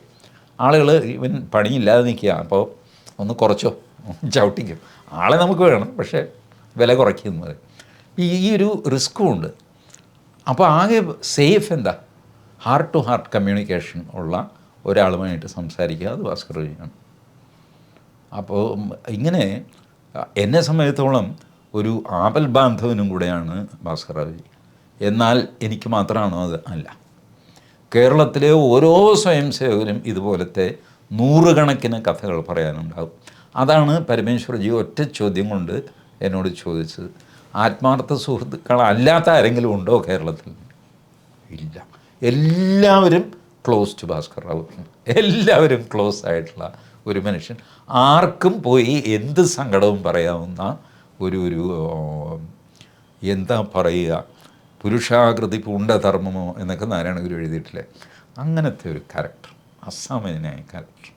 ആളുകൾ ഇവൻ പണിയില്ലാതെ നിൽക്കുക. അപ്പോൾ ഒന്ന് കുറച്ചോ? ചവിട്ടിക്കും? ആളെ നമുക്ക് വേണം. പക്ഷേ വില കുറയ്ക്കുന്നത് ഈ ഒരു റിസ്ക്കും ഉണ്ട്. അപ്പോൾ ആകെ സേഫ് എന്താ? ഹാർട്ട് ടു ഹാർട്ട് കമ്മ്യൂണിക്കേഷൻ ഉള്ള ഒരാളുമായിട്ട് സംസാരിക്കുക. അത് ഭാസ്കർജിയാണ് അപ്പോൾ ഇങ്ങനെ എന്നെ സംബന്ധിച്ചോളം ഒരു ആപൽ ബാന്ധവനും കൂടെയാണ് ഭാസ്കർജി എന്നാൽ എനിക്ക് മാത്രമാണോ അത്? അല്ല. കേരളത്തിലെ ഓരോ സ്വയം സേവകരും ഇതുപോലത്തെ നൂറുകണക്കിന് കഥകൾ പറയാനുണ്ടാകും. അതാണ് പരമേശ്വർജി ഒറ്റ ചോദ്യം കൊണ്ട് എന്നോട് ചോദിച്ചത്. ആത്മാർത്ഥ സുഹൃത്തുക്കളല്ലാത്ത ആരെങ്കിലും ഉണ്ടോ കേരളത്തിൽ? ഇല്ല. എല്ലാവരും ക്ലോസ് ടു ഭാസ്കർ റാവു. എല്ലാവരും ക്ലോസ് ആയിട്ടുള്ള ഒരു മനുഷ്യൻ. ആർക്കും പോയി എന്ത് സങ്കടവും പറയാവുന്ന ഒരു ഒരു എന്താ പറയുക? പുരുഷാകൃതി പൂണ്ട ധർമ്മമോ എന്നൊക്കെ നാരായണഗുരു എഴുതിയിട്ടില്ലേ? അങ്ങനത്തെ ഒരു ക്യാരക്ടർ അസാമാന്യനായ ക്യാരക്ടർ